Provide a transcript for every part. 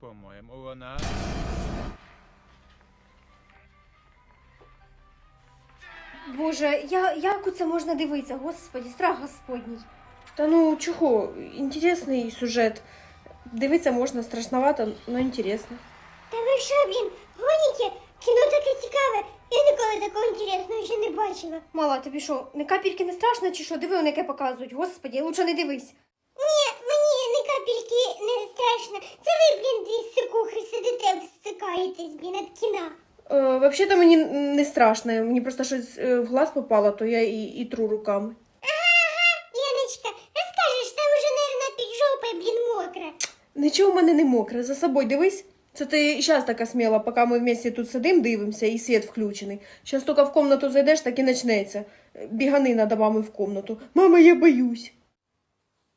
По-моєму, вона. Боже, я, як у це можна дивитися? Господі, страх Господній. Та ну чого, інтересний сюжет. Дивитися можна страшновато, але інтересно. Та ви що, блін, гоніте? Кіно таке цікаве. Я ніколи такого інтересного ще не бачила. Мала, тобі що, не капельки не страшно чи що? Диви, вони яке показують. Господі, лучше не дивись. Ні, мені не капельки не страшно. Це ви, блін, дві сикухи сидите, всикаєтесь, блін, від кіна. Е, Взагалі мені не страшно, мені просто щось е, в глаз попало, то я і, і тру руками. Леночка, розкажеш, там уже, наверное, під жопою, блін, мокре. Нічого в мене не мокре, за собою дивись. Це ти зараз така сміла, поки ми вместе тут сидим, дивимося і світ включений. Зараз тільки в комнату зайдеш, так і почнеться. Біганина до мами в комнату. Мама, я боюсь.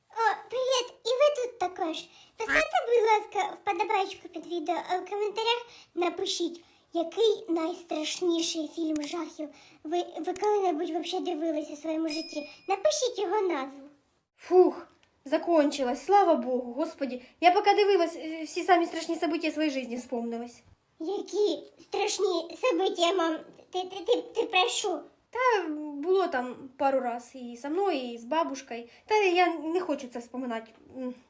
О, привіт, і ви тут також. Поставте, будь ласка, вподобайку під відео, а в коментарях напишіть, який найстрашніший фільм жахів ви, ви коли-небудь вообще дивилися в своєму житті. Напишіть його назву. Фух, закончилось, слава Богу, Господі. Я поки дивилась, е, всі самі страшні события своєї житті вспомнились. Які страшні события, мам. Ти, ти, ти, ти про що? Та було там пару раз і со мною, і з бабушкою. Та я не хочу це вспоминати.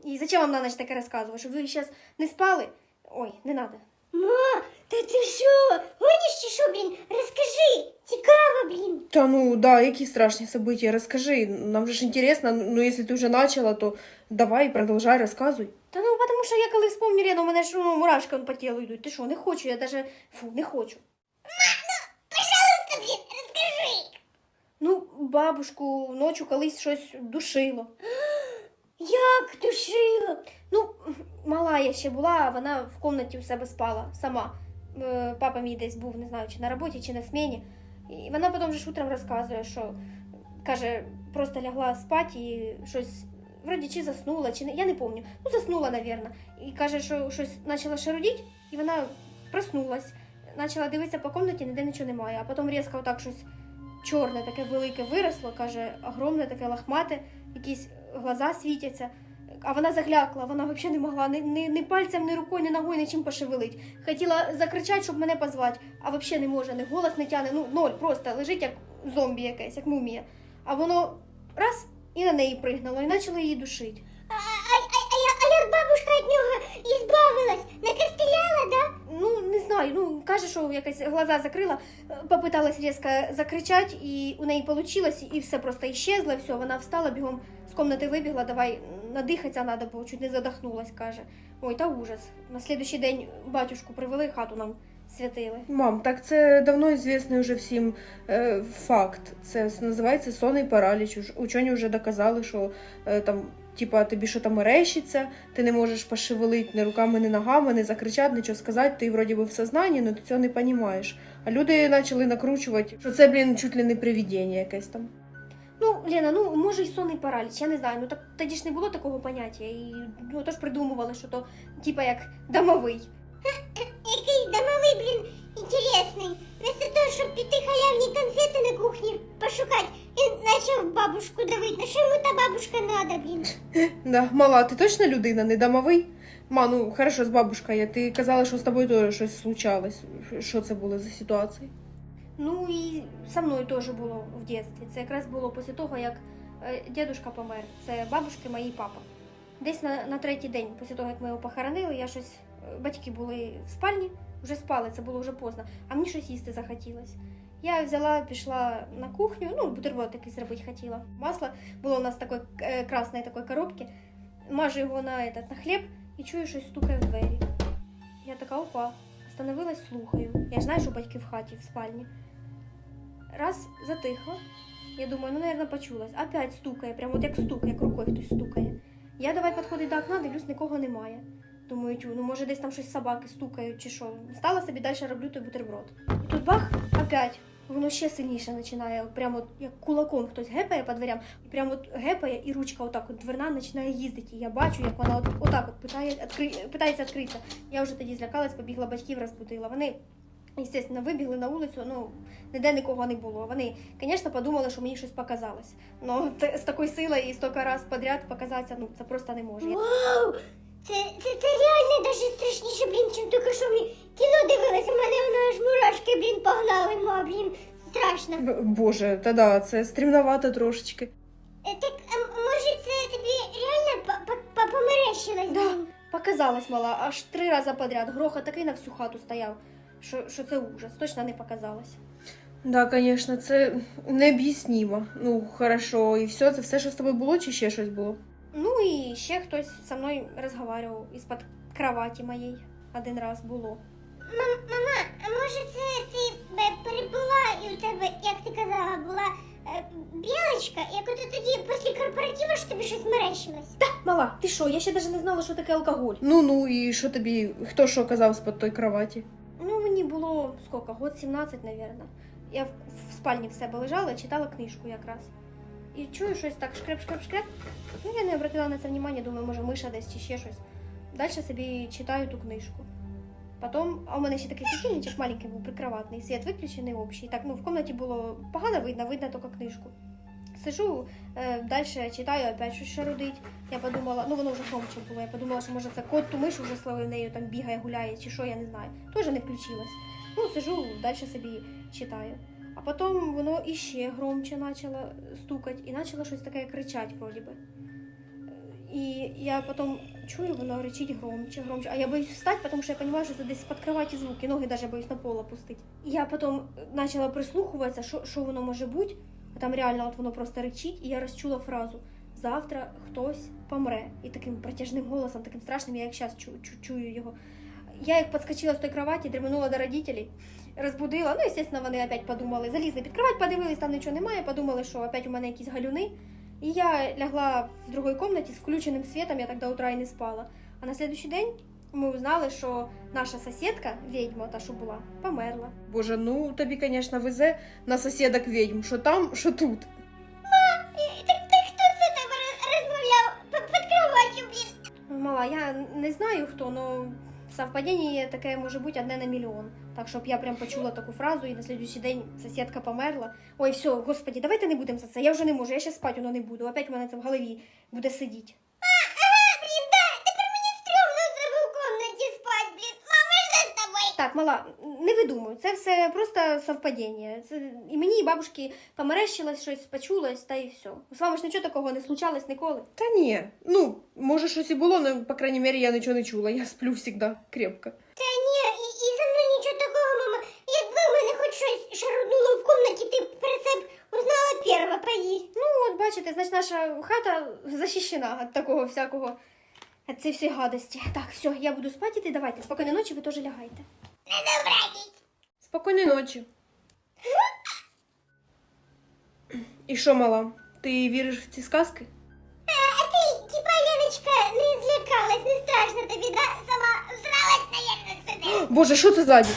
І зачем вам на ніч таке розказувати? Щоб ви зараз не спали? Ой, не треба. Ма, та ти що? Гониш чи що, блін? Розкажи. Цікаво, блін. Та ну да, які страшні события, розкажи. Нам же ж інтересно, ну якщо ти вже почала, то давай, продовжай, розказуй. Та ну, тому що я коли вспомню Лену, у мене ж ну, мурашки по тілу йдуть. Ти що, не хочу, я даже, фу, не хочу. Пожалуйста, блін, розкажи. Ну, бабушку ночі колись щось душило. Як душило? Ну, мала я ще була, а вона в кімнаті у себе спала сама. Е, Папа мій десь був, не знаю, чи на роботі, чи на сміні. І вона потім же ж утром розказує, що каже, просто лягла спати і щось. Вроді чи заснула, чи не. Я не пам'ятаю. Ну, заснула, напевно. І каже, що щось почала шарудіть, і вона проснулась. Почала дивитися по кімнаті, ніде нічого немає. А потім різко отак щось чорне, таке велике виросло, каже, огромне, таке лахмате, якісь глаза світяться. А вона заглякла, вона взагалі не могла ні, ні, ні пальцем, ні рукою, ні ногою, нічим пошевелить. Хотіла закричати, щоб мене позвати, а взагалі не може, ні голос не тягне, ну ноль, просто лежить як зомбі якесь, як мумія. А воно раз і на неї пригнало, і почало її душити. А, а, а, а, я- а як бабушка від нього ізбавилась? Накостеляла, да? Ну, не знаю, ну каже, що якась глаза закрила, попиталась різко закричати, і у неї вийшло, і все просто іщезло, все, вона встала, бігом з кімнати вибігла, давай надихатися треба, бо чуть не задохнулась, каже. Ой, та ужас. На слідуючий день батюшку привели, хату нам святили. Мам, так це давно известний уже всім е, факт. Це називається сонний параліч. Учені вже доказали, що е, там, типа, тобі що там мерещиться, ти не можеш пошевелити ні руками, ні ногами, не закричати, нічого сказати, ти вроді би в сознанні, але ти цього не розумієш. А люди почали накручувати, що це, блін, чуть ли не привідіння якесь там. Ну, Лена, ну може й сонний параліч, я не знаю. Ну так тоді ж не було такого поняття. І ну, тож придумували, що то типа як домовий. Якийсь домовий, блін, інтересний. Вместо того, щоб піти халявні конфети на кухні пошукати, він почав бабушку давити. На що йому та бабушка надо, блін? Да, мала, ти точно людина, не домовий? Ма, ну хорошо, з бабушкою. Ти казала, що з тобою теж щось случалось. Що це було за ситуація? Ну і со мною теж було в дитинстві. Це якраз було після того, як е, дідушка помер. Це бабушки мої папа. Десь на, на третій день, після того, як ми його похоронили, я щось. е, Батьки були в спальні, вже спали, це було вже поздно, а мені щось їсти захотілося. Я взяла, пішла на кухню, ну, бутерброд такий зробити хотіла. Масло було у нас такої е, красної такої коробки. Мажу його на, этот, на хліб і чую, щось стукає в двері. Я така опа, остановилась, слухаю. Я ж знаю, що батьки в хаті, в спальні. Раз затихло. Я думаю, ну, наверное, почулась. Опять стукає, прямо от як стук, як рукою хтось стукає. Я давай підходить до окна, дивлюсь, нікого немає. Думаю, тю, ну може десь там щось собаки стукають чи що. Стала собі далі роблю той бутерброд. І тут бах, опять. Воно ще сильніше починає, прямо як кулаком хтось гепає по дверям, прямо от гепає, і ручка отак от дверна починає їздити. І я бачу, як вона от, отак от питає, відкри, питається відкритися. Я вже тоді злякалась, побігла батьків, розбудила. Вони Естественно, вибігли на вулицю, ну, ніде нікого не було. Вони, звісно, подумали, що мені щось показалось. Ну, з такою силою і стільки раз подряд показатися, ну, це просто не може. Вау! Це, це, це реально даже страшніше, блін, чим тільки що ми кіно дивилися. У мене воно аж мурашки, блін, погнали, ма, блін. Страшно. Б- Боже, та да, це стрімновато трошечки. Е, Так, може це тобі реально по- по- по- померещилось, Да. Показалось мала, аж три рази подряд. Грохот такий на всю хату стояв, що, що це ужас. Точно не показалось. Да, звісно, це необ'яснимо. Ну, хорошо, і все, це все, що з тобою було, чи ще щось було? Ну і ще хтось зі мною розмовляв із-під кроваті моєї. Один раз було. Мам, мама, а може це ти е, перебула і у тебе, як ти казала, була е, білочка, як от тоді після корпоративу що тобі щось мерещилось? Мала, ти що? Я ще навіть не знала, що таке алкоголь. Ну, ну, і що тобі, хто що казав з-під той кроваті? Мені було скільки, год 17, мабуть. Я в, в спальні в себе лежала, читала книжку якраз. І чую щось так шкреп-шкреп-шкреп. Ну, я не обратила на це внимання, думаю, може миша десь чи ще щось. Далі собі читаю ту книжку. Потім, а у мене ще такий світильничок маленький був прикроватний, світ виключений общий. Так, ну в кімнаті було погано видно, видно тільки книжку. Сижу, е, далі читаю, опять щось шарудить. Я подумала, ну воно вже громче було. Я подумала, що може це кот ту мишу вже словив нею там бігає, гуляє, чи що, я не знаю. Теж не включилась. Ну, сижу, далі собі читаю. А потім воно іще громче почало стукати і почало щось таке кричати, вроді би. І я потім чую, воно речить громче, громче. А я боюсь встати, тому що я розумію, що це десь під кроваті звуки, ноги навіть боюсь на пол опустити. І я потім почала прислухуватися, що, що воно може бути. Там реально от воно просто речить, і я розчула фразу Завтра хтось помре. І таким протяжним голосом, таким страшним, я як зараз чу, чу, чую його. Я як підскочила з тої кроваті, дременула до родителей, розбудила. Ну, звісно, вони опять подумали, залізли під кровать, подивились, там нічого немає, подумали, що опять у мене якісь галюни. І я лягла в другій кімнаті з включеним світом, я так до утра і не спала. А на следующий день ми узнали, що наша сусідка, відьма, та що була, померла. Боже, ну тобі, звісно, везе на сусідок відьм, що там, що тут. Е, Так, так хто це тебе розмовляв під кроватю, блін? Мала, я не знаю хто, но совпадіння таке може бути одне на мільйон. Так, щоб я прям почула таку фразу, і на слідуючий день сусідка померла. Ой, все, господі, давайте не будемо за це. Я вже не можу, я ще спати воно не буду. Опять у мене це в голові буде сидіти. Так, мала, не видумуй, це все просто совпадіння. Це і мені, і бабушки померещилось щось, почулось, та і все. З вами ж нічого такого не случалось ніколи. Та ні. Ну, може, щось і було, але, по крайній мірі, я нічого не чула. Я сплю завжди крепко. Та ні, і, і за мною нічого такого, мама. Якби в мене хоч щось шаруднуло в комнаті, ти про це б узнала перша, поїдь. Ну, от бачите, значить, наша хата захищена від такого всякого. Від цієї всієї гадості. Так, все, я буду спати, ти давайте. Спокійної ночі, ви теж лягайте. Не добрадіть. Спокійної ночі. І що, мала? Ти віриш в ці сказки? А, а ти, типа, Леночка, не злякалась, не страшно тобі, да? Сама зралась, наверное, сюди. Боже, що це ззаді?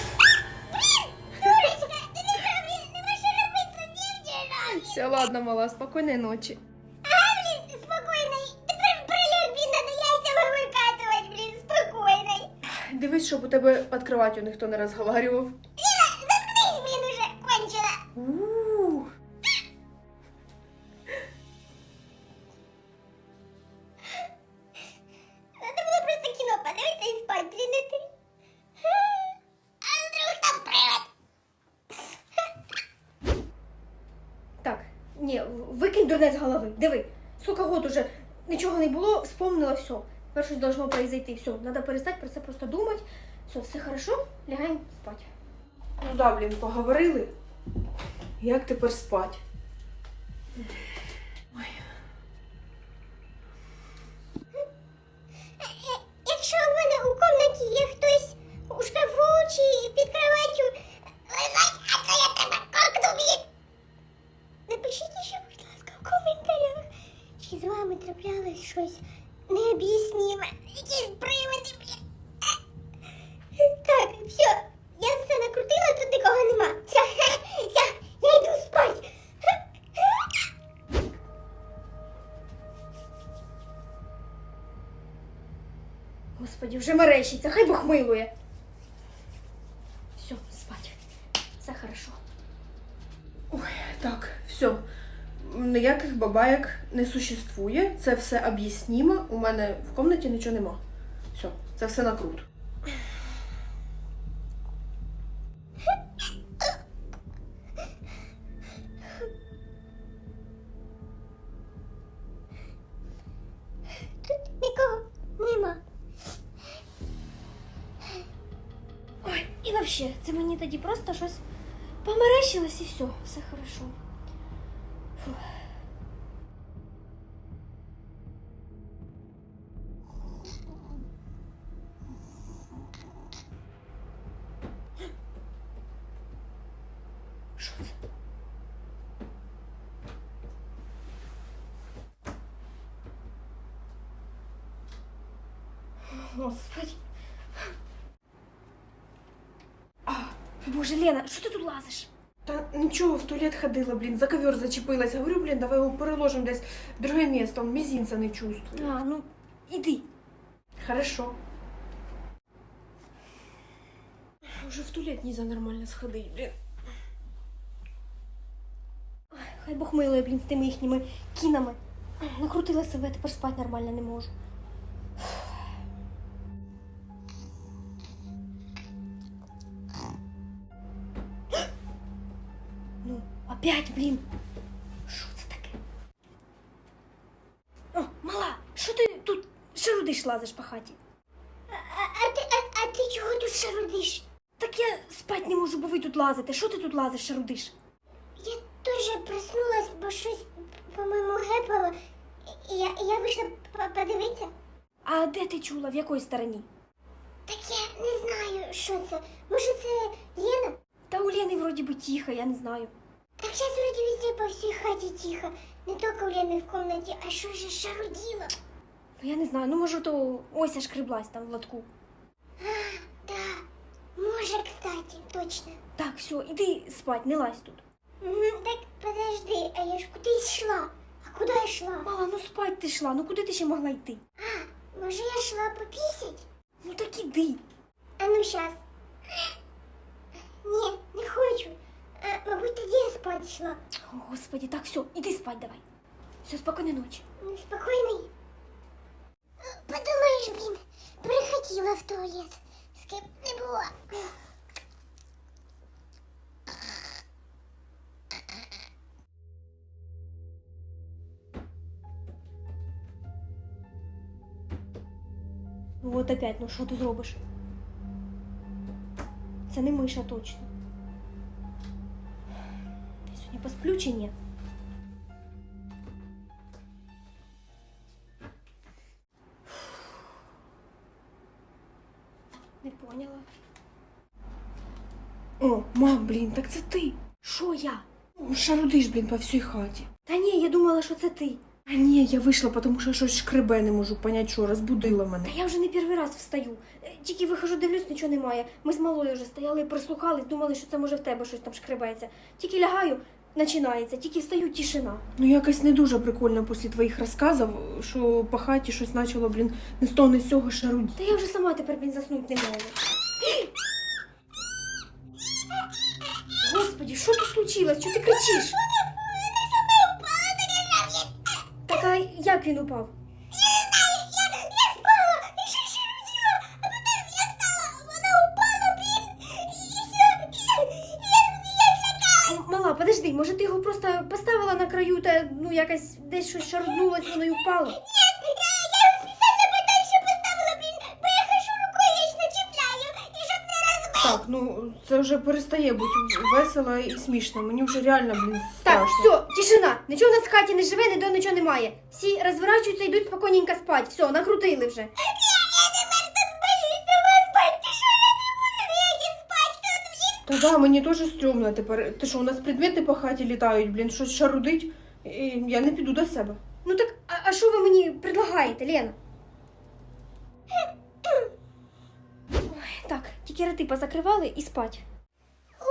Дурочка, ти не робиш, не можеш робити це дівчина. Все, ладно, мала, спокійної ночі. Дивись, щоб у тебе під кроватю ніхто не розговарював. Заткнись, блін, уже, кончила. У. Надо було просто кіно подивитися і спати, блін, не ти. А вдруг там привид? Так, ні, викинь дурне з голови. Диви, скільки год уже нічого не було, вспомнила все. Тепер щось должно произойти. Все, треба перестати про це просто думати. Все, все хорошо, лягаємо спати. Ну да, блін, поговорили. Як тепер спать? Е, Якщо в мене у комнаті є хтось у шкафу чи під кроваттю, лежать, а то я тебе кокну, блін. Напишіть ще, будь ласка, в коментарях, чи з вами траплялось щось необ'ясніме, якісь привиди, блін. Так, все, я все накрутила, тут нікого нема. Все, все, я йду спать. Господи, вже мерещиться, хай Бог милує. Все, спать. ніяких бабаєк не существує. Це все об'яснімо. У мене в кімнаті нічого нема. Все, це все накрут. Нікого нема. Ой, і взагалі, це мені тоді просто щось померещилось і все, все хорошо. Що це? Господи. А, боже, Лена, що ти тут лазиш? Та нічого, в туалет ходила, блін, за ковер зачепилась. Говорю, блін, давай його переложимо десь в друге місце, он мізинця не чувствую. А, ну, іди. Хорошо. Уже в туалет нельзя нормально сходить, блін. Хай Бог милує, блін, з тими їхніми кінами. Накрутила себе, тепер спати нормально не можу. Ну, опять, блін. Що це таке? О, мала, що ти тут шарудиш лазиш по хаті? А, а, ти, а, а ти чого тут шарудиш? Так я спать не можу, бо ви тут лазите. Що ти тут лазиш, шарудиш? Щось, по-моєму, гепало. І я, я вийшла по- подивитися. А де ти чула, в якої стороні? Так я не знаю, що це. Може, це Лена? Та у Лени вроді би тихо, я не знаю. Так зараз вроді везде по всій хаті тихо. Не тільки у Лени в кімнаті, а що ж шаруділо? Ну я не знаю, ну може то Ося шкреблась там в лотку. Да, може, кстати, точно. Так, все, іди спать, не лазь тут. Мгм, Так, подожди, а я ж кудись йшла. А куди я йшла? Мала, ну спать ти йшла, ну куди ти ще могла йти? А, може, я йшла попісять? Ну так іди. А ну щас. Ні, не хочу. А, мабуть, тоді я спати йшла. О, господи, так, все, іди спать давай. Все, спокійної ночі. Спокійний. Подумаєш, блін, перехотіла в туалет. З ким не було. От опять, ну що ти зробиш? Це не миша точно. Я сьогодні посплю чи ні? Не поняла. О, мам, блін, так це ти. Що я? Шарудиш, блін, по всій хаті. Та ні, я думала, що це ти. А ні, я вийшла, тому що щось шкребе, не можу понять, що розбудила мене. Та я вже не перший раз встаю. Е, Тільки вихожу, дивлюсь, нічого немає. Ми з малою вже стояли прислухались, думали, що це може в тебе щось там шкребається. Тільки лягаю, починається, тільки встаю, тишина. Ну якось не дуже прикольно після твоїх розказів, що по хаті щось почало, блін, не з того, не з цього шарудіти. Та я вже сама тепер блін, заснути не можу. Господи, що тут случилось? Чого ти кричиш? Як він упав? Мала, подожди, може ти його просто поставила на краю та ну якась десь щось шаруднулось, воно й упало. Так, ну це вже перестає бути весело і смішно. Мені вже реально, блін, Так, все, тишина. Нічого у нас в хаті не живе, ніде нічого немає. Всі розворачуються, йдуть спокійненько спать. Все, накрутили вже. Та да, мені теж стрьомно тепер. Ти що, у нас предмети по хаті літають, блін, щось шарудить, і я не піду до себе. Ну так, а- а що ви мені предлагаєте, Лена? Тільки роти позакривали і спать. О,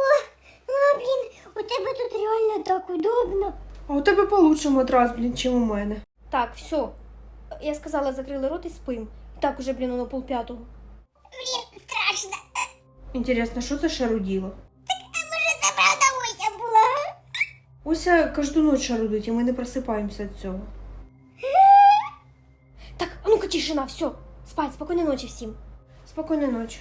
ну, блін, у тебе тут реально так удобно. А у тебе получше матрас, блін, чим у мене. Так, все. Я сказала, закрили рот і спим. Так уже, блін, воно полп'ятого. Блін, страшно. Інтересно, що це шаруділо? Може, це правда Ося була? Уся кожну ніч шарудить, і ми не просипаємося від цього. Так, а ну-ка тишина, все. Спать, спокійної ночі всім. Спокійної ночі.